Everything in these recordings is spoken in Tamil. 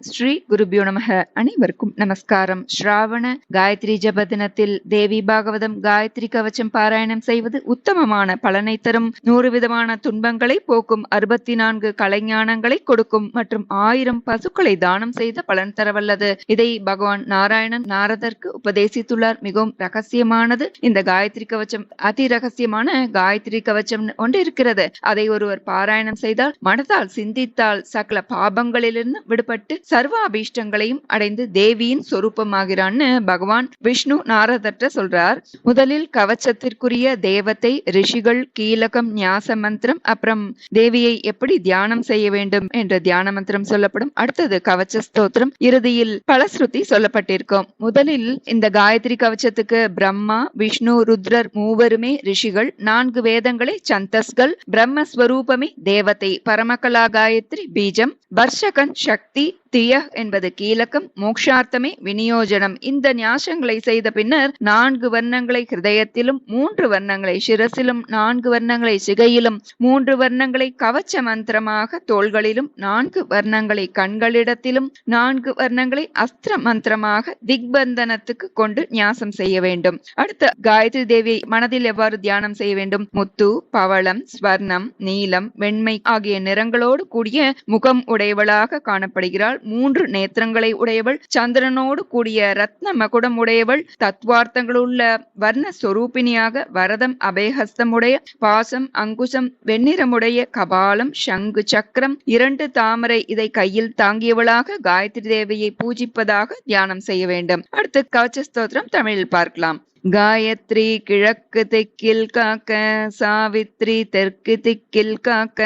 ஸ்ரீ குருபியோ நமக. அனைவருக்கும் நமஸ்காரம். ஸ்ராவண காயத்ரி ஜப தினத்தில் தேவி பாகவதம் காயத்ரி கவச்சம் பாராயணம் செய்வது உத்தமமான பலனை தரும். நூறு விதமான துன்பங்களை போக்கும் அறுபத்தி நான்கு கலைஞானங்களை கொடுக்கும் மற்றும் ஆயிரம் பசுக்களை தானம் செய்த பலன் தரவல்லது. இதை பகவான் நாராயணன் நாரதற்கு உபதேசித்துள்ளார். மிகவும் ரகசியமானது. இந்த காயத்ரி கவச்சம் அதி ரகசியமான காயத்ரி கவச்சம் ஒன்று இருக்கிறது அதை ஒருவர் பாராயணம் செய்தால் மனதால் சிந்தித்தால் சகல பாபங்களிலிருந்து விடுபட்டு சர்வ அபீஷ்டங்களையும் அடைந்து தேவியின் சொரூபமாகிறான்னு பகவான் விஷ்ணு நாரதற்ற சொல்றார். முதலில் கவச்சத்திற்குரிய தேவத்தை ரிஷிகள் கீழகம் ஞாச மந்திரம் அப்புறம் தேவியை எப்படி தியானம் செய்ய வேண்டும் என்ற தியான மந்திரம் சொல்லப்படும். அடுத்தது கவச்ச ஸ்தோத்திரம். இறுதியில் பலஸ்ருதி சொல்லப்பட்டிருக்கும். முதலில் இந்த காயத்ரி கவச்சத்துக்கு பிரம்மா விஷ்ணு ருத்ரர் மூவருமே ரிஷிகள் நான்கு வேதங்களை சந்தஸ்கள் பிரம்மஸ்வரூபமே தேவத்தை பரமகலா காயத்ரி பீஜம் வர்ஷகன் சக்தி திய என்பது கீழக்கம் மோக்ஷார்த்தமே விநியோஜனம். இந்த நியாசங்களை செய்த பின்னர் நான்கு வர்ணங்களை ஹிருதயத்திலும் மூன்று வர்ணங்களை சிரசிலும் நான்கு வர்ணங்களை சிகையிலும் மூன்று வர்ணங்களை கவச்ச மந்திரமாக தோள்களிலும் நான்கு வர்ணங்களை கண்களிடத்திலும் நான்கு வர்ணங்களை அஸ்திர மந்திரமாக திக்பந்தனத்துக்கு கொண்டு நியாசம் செய்ய வேண்டும். அடுத்த காயத்ரி தேவியை மனதில் எவ்வாறு தியானம் செய்ய வேண்டும்? முத்து பவளம் ஸ்வர்ணம் நீலம் வெண்மை ஆகிய நிறங்களோடு கூடிய முகம் உடையவளாக காணப்படுகிறாள். மூன்று நேத்திரங்களை உடையவள் சந்திரனோடு கூடிய ரத்ன மகுடம் உடையவள் தத்துவார்த்தங்களுள்ள வர்ண சொரூபிணியாக வரதம் அபயஹஸ்தமுடைய பாசம் அங்குசம் வெண்ணிறமுடைய கபாலம் சங்கு சக்கரம் இரண்டு தாமரை இதை கையில் தாங்கியவளாக காயத்ரி தேவியை பூஜிப்பதாக தியானம் செய்ய வேண்டும். அடுத்து கவச்ச ஸ்தோத்திரம் தமிழில் பார்க்கலாம். காயத்ரி கிழக்கு திக்கில் காக்க சாவித்ரி தெற்கு திக்கில் காக்க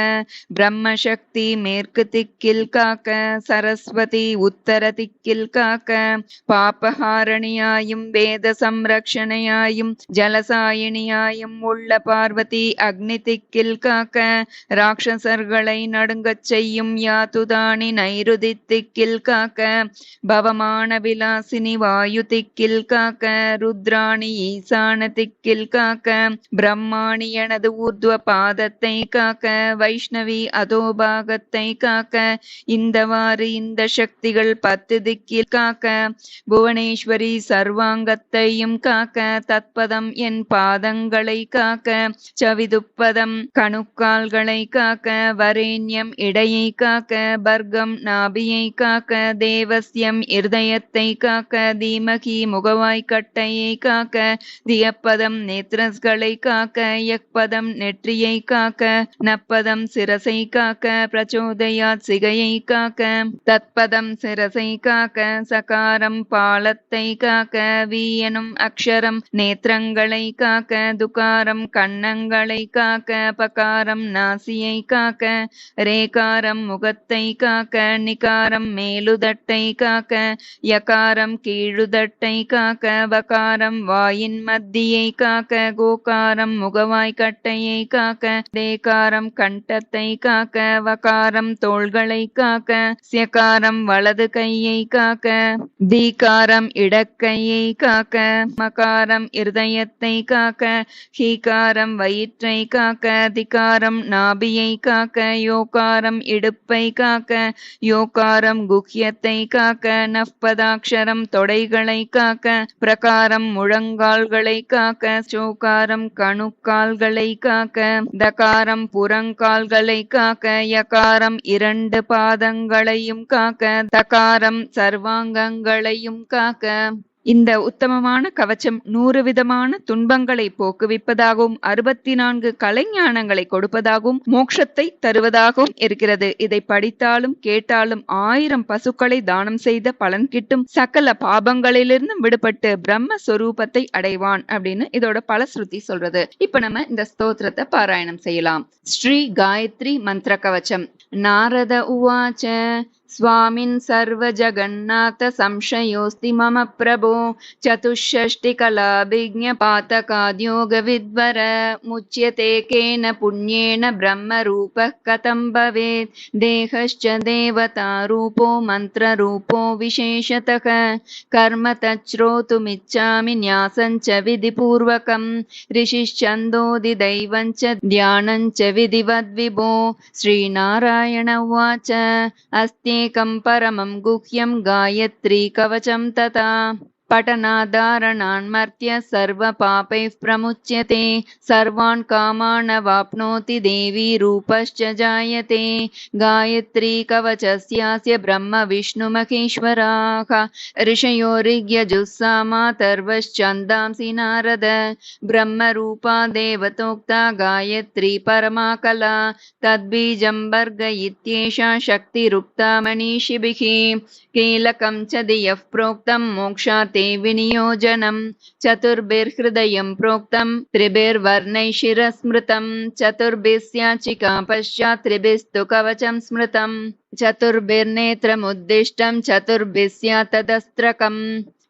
பிரம்மசக்தி மேற்கு திக்கில் காக்க சரஸ்வதி உத்தர திக்கில் காக்க பாபஹாரணியாயும் வேத சம்ரக்ஷணையாயும் ஜலசாயினியாயும் உள்ள பார்வதி அக்னி திக்கில் காக்க ராட்சசர்களை நடுங்கச் செய்யும் யாத்துதானி நைருதி திக்கில் காக்க பவமான விலாசினி வாயு திக்கில் காக்க ருத்ராணி ஈசான திக்கில் காக்க பிரம்மாணி எனது ஊர்துவ பாதத்தை காக்க வைஷ்ணவி அதோபாகத்தை காக்க இந்தவாறு இந்த சக்திகள் பத்து திக்கில் காக்க புவனேஸ்வரி சர்வாங்கத்தையும் காக்க தத்பதம் என் பாதங்களை காக்க சவிதுப்பதம் கணுக்கால்களை காக்க வரேண்யம் இடையை காக்க பர்க்கம் நாபியை காக்க தேவஸ்யம் இருதயத்தை காக்க தீமகி முகவாய்க்கட்டையை காக்க காக்க தியப்பதம் நேத்ரஸ்களை காக்க யக்பதம் நெற்றியை காக்க நப்பதம் சிரசை காக்க பிரச்சோதயாத் சிகையை காக்க தத்பதம் சிரசை காக்க சகாரம் பாலத்தை காக்க வீயனும் அக்ஷரம் நேத்திரங்களை காக்க துகாரம் கண்ணங்களை காக்க பகாரம் நாசியை காக்க ரேகாரம் முகத்தை காக்க நிகாரம் மேலுதட்டை காக்க யகாரம் கீழுதட்டை காக்க வகாரம் வாயின் மத்தியை காக்க கோகாரம் முகவாய் கட்டையை காக்க தேகாரம் கண்டத்தை காக்க வகாரம் தோள்களை காக்க சியகாரம் வலது கையை காக்க தீகாரம் இடக்கையை காக்க மகாரம் இருதயத்தை காக்க ஹீகாரம் வயிற்றை காக்க திகாரம் நாபியை காக்க யோகாரம் இடுப்பை காக்க யோகாரம் குஹ்யத்தை காக்க நப்பதாட்சரம் தொடைகளை காக்க பிரகாரம் முழங்கால்களை காக்க சோகாரம் கணுக்கால்களை காக்க தகாரம் புறங்கால்களை காக்க யகாரம் இரண்டு பாதங்களையும் காக்க தகாரம் சர்வாங்கங்களையும் காக்க. இந்த உத்தமமான கவச்சம் நூறு விதமான துன்பங்களை போக்குவிப்பதாகவும் அறுபத்தி நான்கு கலைஞானங்களை கொடுப்பதாகவும் மோட்சத்தை தருவதாகவும் இருக்கிறது. இதை படித்தாலும் கேட்டாலும் ஆயிரம் பசுக்களை தானம் செய்த பலன் கிட்டும் சகல பாபங்களிலிருந்தும் விடுபட்டு பிரம்மஸ்வரூபத்தை அடைவான் அப்படின்னு இதோட பல ஸ்ருதி சொல்றது. இப்ப நம்ம இந்த ஸ்தோத்திரத்தை பாராயணம் செய்யலாம். ஸ்ரீ காயத்ரி மந்திர கவச்சம். நாரத உவாச்ச स्वामिन् सर्वजगन्नाथ संशयोऽस्ति मम प्रभो चतुष्षष्टिकलाभिज्ञपातकाद्योगविद्वर मुच्यते केन पुण्येन ब्रह्मरूपः कथं भवेत् देहश्च देवतारूपो मन्त्ररूपो विशेषतः कर्म तच्छ्रोतुमिच्छामि न्यासं च विधिपूर्वकं ऋषिश्चन्दोदिदैवं च ध्यानं च विधिवद्विभो श्रीनारायण उवाच अस्त्ये तमेकं परमं गुह्यं गायत्री कवचं तथा पठनादारणान्मर्त्य सर्वपापैः प्रमुच्यते, सर्वान् कामान् वाप्नोति देवी रूपश्च जायते। गायत्री कवचस्यास्य ब्रह्म विष्णुमहेश्वराः ऋषयो ऋग्यजुस्सामातर्वश्चन्दांसि नारद, ब्रह्मरूपा देवतोक्ता गायत्री परमा कला तद्बीजं वर्ग इत्येषा शक्तिरुक्ता मनीषिभिः, कीलकं च धियः प्रोक्तं मोक्षाते विनियोजनं चतुर्भिर्हृदयं प्रोक्तं त्रिभिर्वर्णैः शिरस्मृतं चतुर्भिस्याचिका पश्चात् त्रिभिस्तु कवचं स्मृतं चतुर्भिर्नेत्रमुद्दिष्टं चतुर्भिः स्यात् तदस्त्रकम्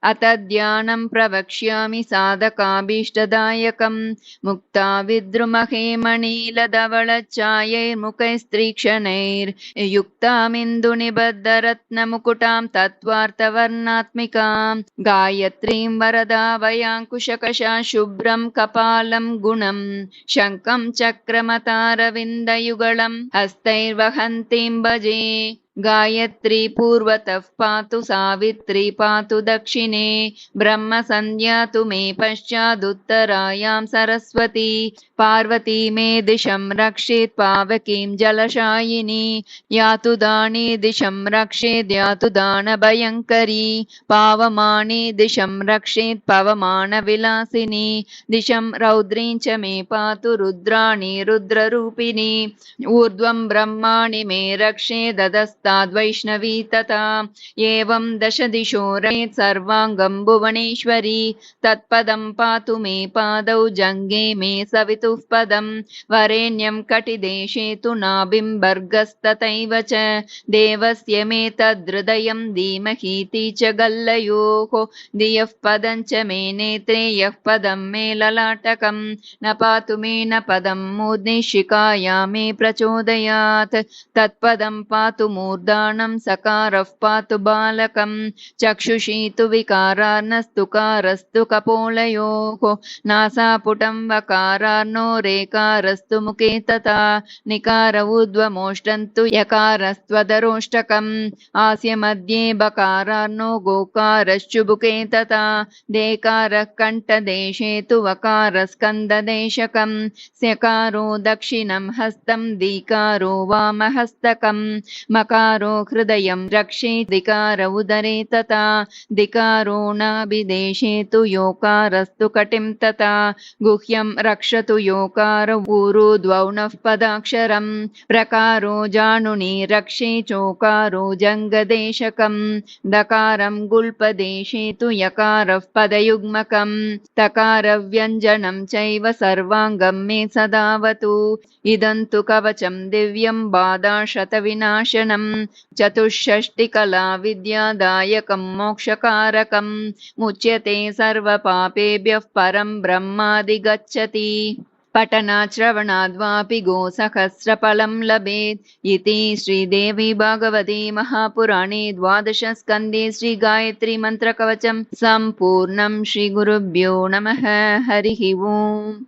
अत ध्यानं प्रवक्ष्यामि साधकाभीष्टदायकं मुक्ता विद्रुमहे मणिलधवलच्छायैर्मुखैस्त्रीक्षणैर्युक्तामिन्दुनिबद्धरत्नमुकुटां तत्त्वार्थवर्णात्मिकां गायत्रीं वरदाभयाङ्कुशकशा शुभ्रं कपालं गुणं शङ्खं चक्रमतारविन्दयुगलं हस्तैर्वहन्तीं भजे गायत्री पूर्वतः पातु सावित्री पातु दक्षिणे। ब्रह्मसन्ध्या तु मे पश्चादुत्तरायां सरस्वती। पार्वती मे दिशं रक्षेत् पावकीं जलशायिनी। यातु दाने दिशं रक्षेद् यातु दानभयङ्करी। पावमाने दिशं रक्षेत् पवमानविलासिनी। दिशं रौद्रीं च मे पातु रुद्राणि रुद्ररूपिणी। ऊर्ध्वं ब्रह्माणि मे रक्षेदस्ताद्वैष्णवी तथा एवं दशदिशो रमेत् सर्वाङ्गं भुवनेश्वरी। तत्पदं पातु मे पादौ जङ्गे मे सवितुः पदं। वरेण्यं कटिदेशे तु नाभिम्बर्गस्तथैव च। देवस्य मे तद्हृदयं धीमहीति च गल्लयोः। धियः पदं च मे नेत्रे, यः पदं मे ललाटकं। न पातु मे, न पदं मूर्ध्निशिखाया मे प्रचोदयात्। तत्पदं पातु मूर्धानं सकारः पातु बालकं चक्षुषी तु विकारार्णस्तु कारस्तु कपोलयोः नासापुटं वकारार्णो रेकारस्तु मुखे तथा निकार ऊर्ध्वमोष्टन्तु यकारस्त्वदरोष्टकम् आस्य मध्ये बकारार्णो गोकारश्चुबुके तथा देकारः कण्ठदेशे तु वकारस्कन्ददेशकम् स्यकारो दक्षिणं हस्तं दीकारो वामहस्तकम् मकारो हृदयं रक्षेदिकार उदरे तथा दिकारो नाभिदेशे तु योकारस्तु कटिं तथा गुह्यं रक्षतु योकार ऊरुद्वौ नः पदाक्षरं प्रकारो जानुनि रक्षे चोकारो जङ्गदेशकं दकारं गुल्पदेशे तु यकारः पदयुग्मकं तकारव्यञ्जनं चैव सर्वाङ्गं मे सदावतु इदं तु कवचं दिव्यं बाधाशतविनाशनं चतुष्षष्टिकला विद्यादायकं मोक्षकारकं मुच्यते सर्वपापेभ्यः परं ब्रह्मादिगच्छति। पठनाश्रवणाद्वापि गोसहस्रफलं लभेत्। इति श्रीदेवी भगवती महापुराणे द्वादशस्कन्धे श्रीगायत्रीमन्त्रकवचं सम्पूर्णं श्रीगुरुभ्यो नमः। हरिः ओम्